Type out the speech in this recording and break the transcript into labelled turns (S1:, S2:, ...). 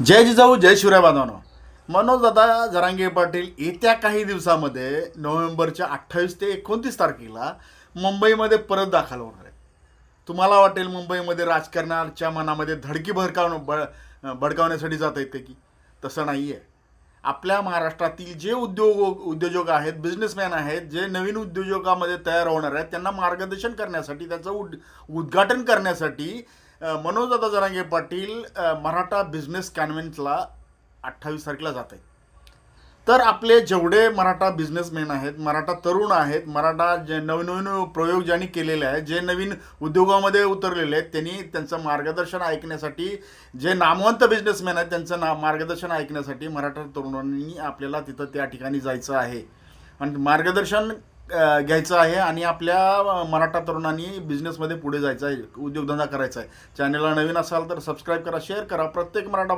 S1: जय जिजाऊ जय शिवराय बांधवांनो. मनोज दादा जरांगे पाटील येत्या काही दिवसामध्ये नोव्हेंबरच्या अठ्ठावीस ते एकोणतीस तारखेला मुंबईमध्ये परत दाखल होणार आहे तुम्हाला वाटेल मुंबईमध्ये राजकारणाच्या मनामध्ये धडकी भडकाव बळ भडकावण्यासाठी जात आहेत की? तसं नाही आहे आपल्या महाराष्ट्रातील जे उद्योग उद्योजक आहेत बिझनेसमॅन आहेत जे नवीन उद्योजकामध्ये तयार होणार आहेत त्यांना मार्गदर्शन करण्यासाठी त्याचं उद उद्घाटन करण्यासाठी मनोजदादा जरांगे पाटील मराठा बिझनेस कॅन्व्हेन्सला अठ्ठावीस तारखेला जात आहेत तर आपले जेवढे मराठा बिझनेसमॅन आहेत मराठा तरुण आहेत मराठा जे नवनवीन प्रयोग ज्यांनी केलेले आहेत जे नवीन उद्योगामध्ये उतरलेले आहेत त्यांनी त्यांचं मार्गदर्शन ऐकण्यासाठी जे नामवंत बिझनेसमॅन आहेत त्यांचं ना मार्गदर्शन ऐकण्यासाठी मराठा तरुणांनी आपल्याला तिथं त्या ठिकाणी जायचं आहे. आणि मार्गदर्शन घ्यायचं आहे आणि आपल्या मराठा तरुणांनी बिझनेसमध्ये पुढे जायचं आहे उद्योगधंदा करायचा आहे. चॅनलला नवीन असाल तर सबस्क्राईब करा शेअर करा. प्रत्येक मराठा